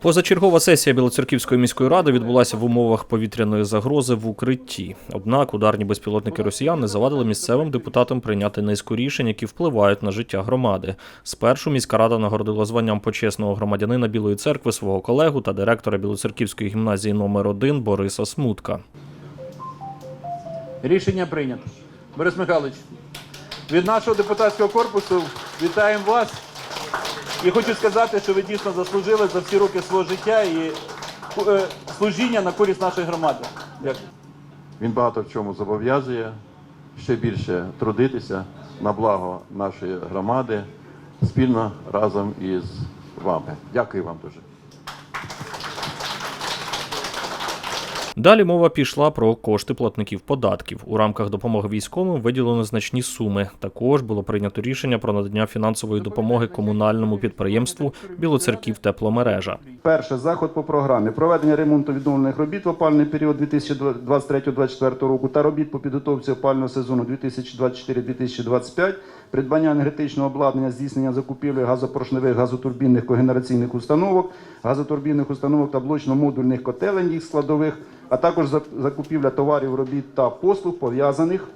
Позачергова сесія Білоцерківської міської ради відбулася в умовах повітряної загрози в укритті. Однак ударні безпілотники росіян не завадили місцевим депутатам прийняти низку рішень, які впливають на життя громади. Спершу міська рада нагородила званням почесного громадянина Білої церкви свого колегу та директора Білоцерківської гімназії номер 1 Бориса Смутка. Рішення прийнято. Борис Михайлович, від нашого депутатського корпусу вітаємо вас. І хочу сказати, що ви дійсно заслужили за всі роки свого життя і е, служіння на користь нашої громади. Дякую. Він багато в чому зобов'язує ще більше трудитися на благо нашої громади спільно разом із вами. Дякую вам дуже. Далі мова пішла про кошти платників податків. У рамках допомоги військовим виділено значні суми. Також було прийнято рішення про надання фінансової допомоги комунальному підприємству Білоцерків тепломережа. Перше заход по програмі проведення ремонту відновлених робіт в опальний період 2023-2024 року та робіт по підготовці опального сезону 2024-2025, придбання енергетичного обладнання, здійснення закупівлі газопоршневих газотурбінних когенераційних установок, газотурбінних установок та блочно-модульних котелень їх складових, а також закупівля товарів, робіт та послуг пов'язаних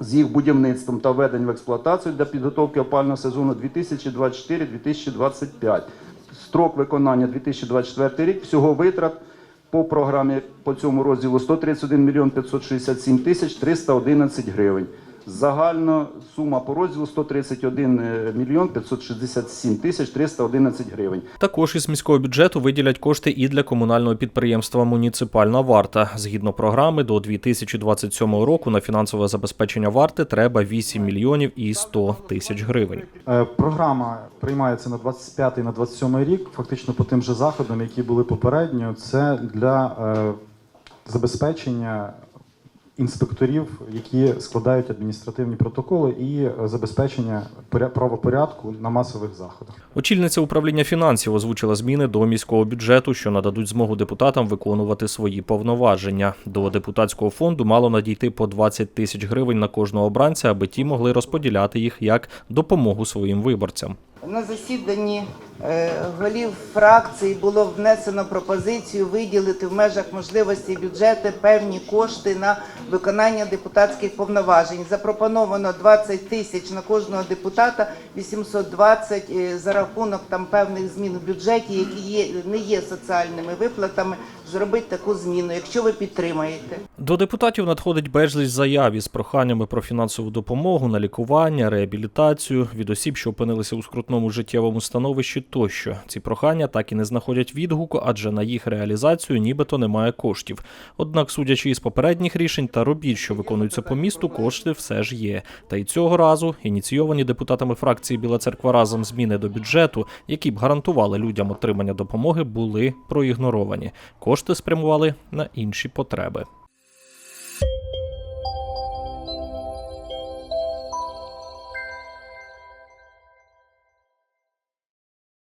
з їх будівництвом та введення в експлуатацію для підготовки опального сезону 2024-2025. Строк виконання 2024 рік. Всього витрат по програмі по цьому розділу 131 мільйон 567 тисяч 311 гривень. Загальна сума по розділу 131 мільйон 567 тисяч 311 гривень. Також із міського бюджету виділять кошти і для комунального підприємства Муніципальна варта. Згідно програми, до 2027 року на фінансове забезпечення варти треба 8 мільйонів і 100 тисяч гривень. Е, Програма приймається на 25 на 27 рік, фактично по тим же заходам, які були попередньо. Це для е, забезпечення інспекторів, які складають адміністративні протоколи, і е, забезпечення поря- правопорядку на масових заходах. Очільниця управління фінансів озвучила зміни до міського бюджету, що нададуть змогу депутатам виконувати свої повноваження. До депутатського фонду мало надійти по 20 тисяч гривень на кожного обранця, аби ті могли розподіляти їх як допомогу своїм виборцям. На засіданні е, голів фракцій було внесено пропозицію виділити в межах можливості бюджету певні кошти на виконання депутатських повноважень. Запропоновано 20 тисяч на кожного депутата, 820 е, за рахунок там певних змін в бюджеті, які є не є соціальними виплатами. Зробити таку зміну, якщо ви підтримаєте. До депутатів надходить безліч заяв із проханнями про фінансову допомогу на лікування, реабілітацію від осіб, що опинилися у скрутному життєвому становищі тощо. Ці прохання так і не знаходять відгуку, адже на їх реалізацію нібито немає коштів. Однак, судячи із попередніх рішень та робіт, що виконуються по місту, кошти все ж є. Та й цього разу ініційовані депутатами фракції Біла Церква разом зміни до бюджету, які б гарантували людям отримання допомоги, були проігноровані. Кошти спрямували на інші потреби.